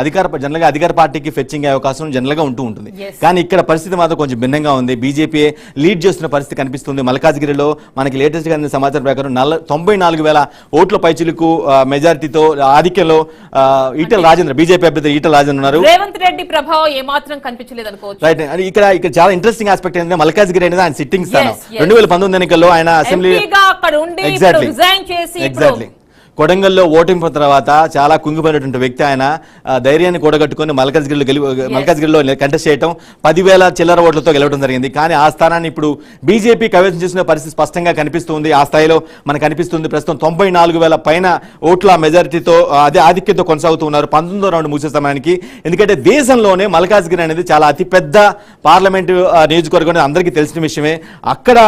అధికార జనరల్గా అధికార పార్టీకి ఫెచ్చింగ్ అయ్యే అవకాశం జనరల్గా ఉంటూ ఉంటుంది. కానీ ఇక్కడ పరిస్థితి మాత్రం కొంచెం భిన్నంగా ఉంది. బీజేపీ లీడ్ చేస్తున్న పరిస్థితి కనిపిస్తుంది. మల్కాజ్గిరిలో మనకి లేటెస్ట్గా అందిన సమాచారం ప్రకారం నల్ల తొంభై నాలుగు వేల ఓట్ల పైచిలకు మెజారిటీతో ఆధిక్యంలో ఈటల రాజేంద్ర బీజేపీ అభ్యర్థి ఈటల రాజేంద్ర ఉన్నారు. రేవంత్ రెడ్డి ప్రభావం ఏమాత్రం కనిపించలేదు అనుకోవచ్చు. రైట్ ఇక్కడ ఇక్కడ చాలా ఇంట్రెస్టింగ్ ఆస్పెక్ట్ ఏంటంటే మల్కాజ్గిరి అనేది ఆయన సిట్టింగ్ స్థానం. రెండు వేల పంతొమ్మిది ఎన్నికల్లో ఆయన అసెంబ్లీ ఇప్పుడు ఎగ్జాక్ట్లీ కొడంగల్లో ఓటింపు తర్వాత చాలా కుంగిపోయినటువంటి వ్యక్తి ఆయన. ధైర్యాన్ని కూడగట్టుకొని మల్కాజ్గిరిలో గెలి మల్కాజ్గిరిలో కంటెస్ట్ చేయడం పదివేల చిల్లర ఓట్లతో గెలవడం జరిగింది. కానీ ఆ స్థానాన్ని ఇప్పుడు బీజేపీ కైవసం చేసిన పరిస్థితి స్పష్టంగా కనిపిస్తుంది. ఆ స్థాయిలో మనకు కనిపిస్తుంది ప్రస్తుతం తొంభై నాలుగు వేల పైన ఓట్ల మెజారిటీతో అదే ఆధిక్యతతో కొనసాగుతూ ఉన్నారు. పంతొమ్మిదో రౌండ్ ముగిసే సమయానికి. ఎందుకంటే దేశంలోనే మల్కాజ్గిరి అనేది చాలా అతిపెద్ద పార్లమెంటు నియోజకవర్గం అందరికీ తెలిసిన విషయమే. అక్కడ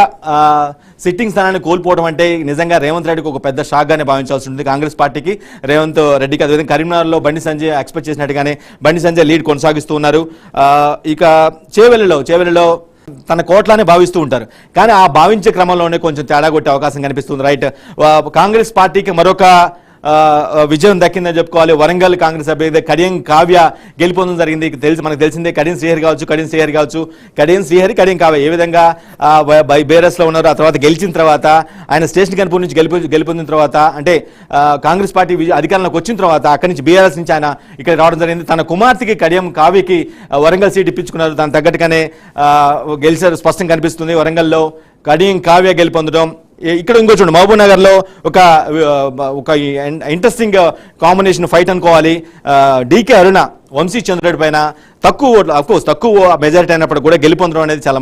సిట్టింగ్ స్థానాన్ని కోల్పోవడం అంటే నిజంగా రేవంత్ రెడ్డికి ఒక పెద్ద షాక్గానే భావించాల్సి ఉంటుంది. కాంగ్రెస్ పార్టీకి రేవంత్ రెడ్డికి అదేవిధంగా కరీంనగర్లో బండి సంజయ్ ఎక్స్పెక్ట్ చేసినట్టుగానే బండి సంజయ్ లీడ్ కొనసాగిస్తూ ఉన్నారు. ఇక చేవెలిలో చేవెలిలో తన కోట్లానే భావిస్తూ ఉంటారు. కానీ ఆ భావించే క్రమంలోనే కొంచెం తేడా కొట్టే అవకాశం కనిపిస్తుంది. రైట్. కాంగ్రెస్ పార్టీకి మరొక విజయం దక్కిందని చెప్పుకోవాలి. వరంగల్ కాంగ్రెస్ అభ్యర్థి కడియం కావ్య గెలుపొందడం జరిగింది. తెలిసి మనకు తెలిసిందే కడియం శ్రీహరి కావచ్చు కడియం శ్రీహరి కావచ్చు. కడియం శ్రీహరి కడియం కావ్య. ఏ విధంగా బేరస్లో ఉన్నారు ఆ తర్వాత గెలిచిన తర్వాత ఆయన స్టేషన్ కనుపూర్ నుంచి గెలిపి గెలుపొందిన తర్వాత అంటే కాంగ్రెస్ పార్టీ అధికారంలోకి వచ్చిన తర్వాత అక్కడి నుంచి బీఆర్ఎస్ నుంచి ఆయన ఇక్కడ రావడం జరిగింది. తన కుమార్తెకి కడియం కావ్యకి వరంగల్ సీట్ ఇప్పించుకున్నారు. దాని తగ్గట్టుగానే గెలిచారు. స్పష్టం కనిపిస్తుంది వరంగల్లో కడియం కావ్య గెలుపొందడం ఇక్కడ ఇంకో చూడండి మహబూబ్ నగర్లో ఒక ఒక ఇంట్రెస్టింగ్ కాంబినేషన్ ఫైట్ అనుకోవాలి. డీకే అరుణ వంశీ చంద్రుడి పైన తక్కువ ఓట్లు అఫ్కోర్స్ తక్కువ మెజారిటీ అయినప్పుడు కూడా గెలుపొందడం అనేది చాలా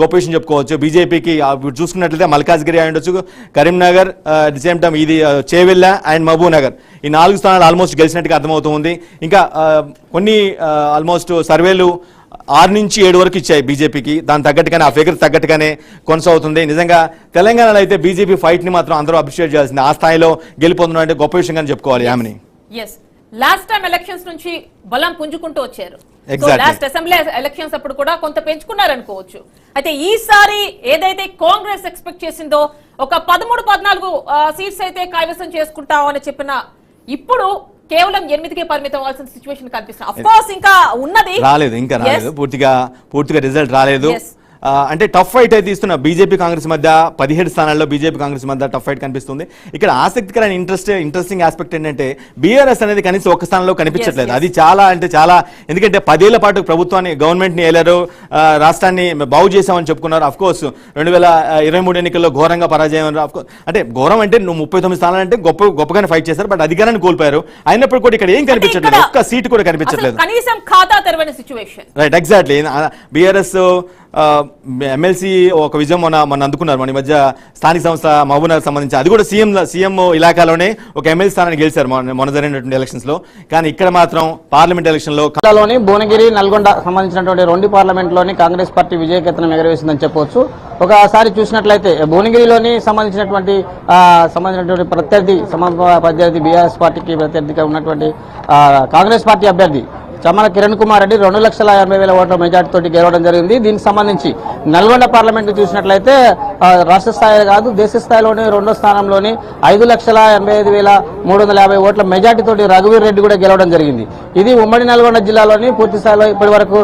గొప్ప విషయం చెప్పుకోవచ్చు. బీజేపీకి చూసుకున్నట్లయితే మల్కాజ్గిరి అయి ఉండొచ్చు Karimnagar at the same time ఇది చేవెళ్ళ అండ్ మహబూబ్ నగర్. ఈ నాలుగు స్థానాలు ఆల్మోస్ట్ గెలిచినట్టుగా అర్థమవుతుంది ఇంకా కొన్ని ఆల్మోస్ట్ సర్వేలు ఆరు నుంచి ఏడు వరకు ఇచ్చాయి బీజేపీకి. దాని తగ్గట్టుగానే ఆ ఫిగర్ తగ్గట్టుగానే కొనసాగుతుంది. నిజంగా తెలంగాణలో అయితే బీజేపీ ఫైట్ని మాత్రం అందరూ అప్రిషియేట్ చేయాల్సింది. ఆ స్థాయిలో గెలుపొందడం అంటే గొప్ప విషయంగా చెప్పుకోవాలి ఆమెని లాస్ట్ టైం ఎలక్షన్స్ నుంచి బలం పుంజుకుంటూ వచ్చారు. లాస్ట్ అసెంబ్లీ ఎలక్షన్స్ అప్పుడు కూడా కొంత పెంచుకున్నారు అనుకోవచ్చు అయితే ఈసారి ఏదైతే కాంగ్రెస్ ఎక్స్పెక్ట్ చేసిందో ఒక పదమూడు పద్నాలుగు సీట్స్ అయితే కైవసం చేసుకుంటామని చెప్పిన ఇప్పుడు కేవలం ఎనిమిదికే పరిమితం అవ్వాల్సిన సిచ్యువేషన్ కనిపిస్తుంది అఫ్ కోర్స్ ఇంకా ఉన్నది. రాలేదు ఇంకా. రాలేదు. పూర్తిగా పూర్తిగా రిజల్ట్ రాలేదు. అంటే టఫ్ ఫైట్ అయితే ఇస్తున్న బీజేపీ కాంగ్రెస్ మధ్య పదిహేడు స్థానాల్లో బీజేపీ కాంగ్రెస్ మధ్య టఫ్ ఫైట్ కనిపిస్తుంది. ఇక్కడ ఆసక్తికరమైన ఇంట్రెస్ట్ ఇంట్రెస్టింగ్ ఆస్పెక్ట్ ఏంటంటే బీఆర్ఎస్ అనేది కనీసం ఒక్క స్థానంలో కనిపించట్లేదు. అది చాలా అంటే చాలా ఎందుకంటే పదేళ్ళ పాటు ప్రభుత్వాన్ని గవర్నమెంట్ని ఏలారు ఆ, రాష్ట్రాన్ని బాగు చేశామని చెప్పుకున్నారు. అఫ్ కోర్స్ రెండు వేల ఇరవై మూడు ఎన్నికల్లో ఘోరంగా పరాజయం అంటే ఘోరం అంటే నువ్వు ముప్పై తొమ్మిది స్థానాలు అంటే గొప్ప గొప్పగానే ఫైట్ చేశారు. బట్ అధికారాన్ని కోల్పోయారు. అయినప్పుడు కూడా ఇక్కడ ఏం కనిపించట్లేదు. ఒక్క సీట్ కూడా కనిపించట్లేదు. కనీసం ఖాతా తెరవని situation right exactly BRS MLC ఒక విజయం మన మొన్న అందుకున్నారు. మన ఈ మధ్య స్థానిక సంస్థ మహబూబ్నగర్ సంబంధించి. అది కూడా సీఎం సీఎం ఇలాకాలోనే ఒక ఎమ్మెల్సీ స్థానాన్ని గెలిచారు మొన్న మొన్న జరిగినటువంటి ఎలక్షన్స్లో కానీ ఇక్కడ మాత్రం పార్లమెంట్ ఎలక్షన్లో జిల్లాలోని భువనగిరి నల్గొండ సంబంధించినటువంటి రెండు పార్లమెంట్లోని కాంగ్రెస్ పార్టీ విజయకేతనం ఎగరవేసిందని చెప్పవచ్చు. ఒకసారి చూసినట్లయితే భువనగిరిలోని సంబంధించినటువంటి సంబంధించినటువంటి ప్రత్యర్థి సమ ప్రత్యర్థి బీఆర్ఎస్ పార్టీకి ప్రత్యర్థిగా ఉన్నటువంటి కాంగ్రెస్ పార్టీ అభ్యర్థి చమ్మల కిరణ్ కుమార్ రెడ్డి రెండు లక్షల ఎనభై వేల ఓట్ల మెజార్టీతో గెలవడం జరిగింది. దీనికి సంబంధించి నల్గొండ పార్లమెంట్ చూసినట్లయితే రాష్ట్ర స్థాయి కాదు దేశ స్థాయిలోని రెండో స్థానంలోని ఐదు లక్షల ఎనభై ఐదు వేల మూడు వందల యాభై ఓట్ల మెజార్టీతో రఘువీర్ రెడ్డి కూడా గెలవడం జరిగింది. ఇది ఉమ్మడి నల్గొండ జిల్లాలోని పూర్తి స్థాయిలో ఇప్పటి వరకు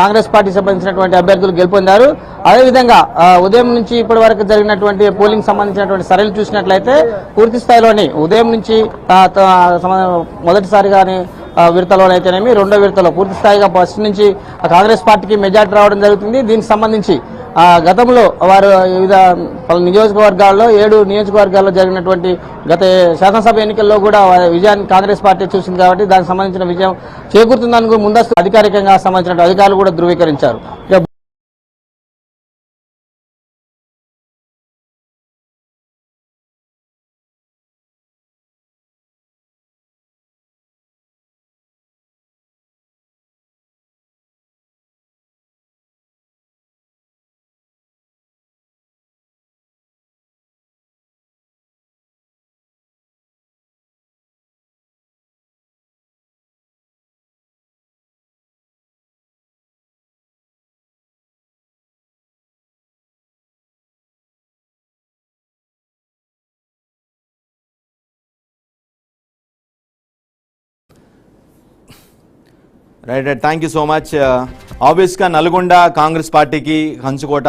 కాంగ్రెస్ పార్టీ సంబంధించినటువంటి అభ్యర్థులు గెలుపొందారు. అదేవిధంగా ఉదయం నుంచి ఇప్పటి వరకు జరిగినటువంటి పోలింగ్ సంబంధించినటువంటి సరళి చూసినట్లయితే పూర్తి స్థాయిలోని ఉదయం నుంచి మొదటిసారిగానే విడతలోనైతేనేమి రెండో విడతలో పూర్తి స్థాయిగా ఫస్ట్ నుంచి ఆ కాంగ్రెస్ పార్టీకి మెజార్టీ రావడం జరుగుతుంది. దీనికి సంబంధించి ఆ, గతంలో వారు వివిధ పలు నియోజకవర్గాల్లో ఏడు నియోజకవర్గాల్లో జరిగినటువంటి గత శాసనసభ ఎన్నికల్లో కూడా విజయాన్ని కాంగ్రెస్ పార్టీ చూసింది కాబట్టి దానికి సంబంధించిన విజయం చేకూరుతుందని ముందస్తు అధికారికంగా సంబంధించిన అధికారులు కూడా ధృవీకరించారు. Right right thank you so much ఆబ్వియస్గా నల్గొండ కాంగ్రెస్ పార్టీకి హంచుకోట